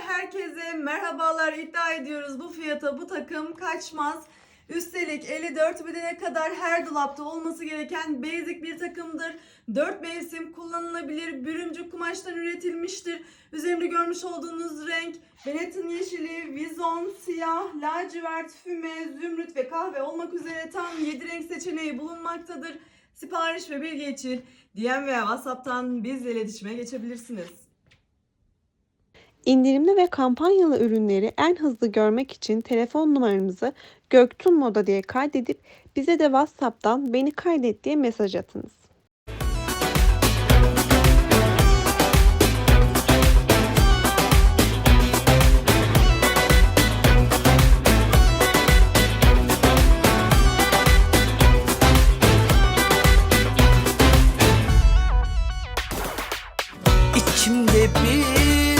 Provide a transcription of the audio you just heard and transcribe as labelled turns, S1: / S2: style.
S1: herkese merhabalar iddia ediyoruz bu fiyata bu takım kaçmaz. Üstelik 54 bedene kadar her dolapta olması gereken basic bir takımdır. 4 mevsim kullanılabilir, bürümcük kumaştan üretilmiştir. Üzerinde görmüş olduğunuz renk Benetton yeşili, vizon, siyah, lacivert, füme, zümrüt ve kahve olmak üzere tam 7 renk seçeneği bulunmaktadır. Sipariş ve bilgi için DM veya WhatsApp'tan bizle iletişime geçebilirsiniz.
S2: İndirimli ve kampanyalı ürünleri en hızlı görmek için telefon numaramızı Göktun Moda diye kaydedip bize de WhatsApp'tan beni kaydet diye mesaj atınız. İçimde bir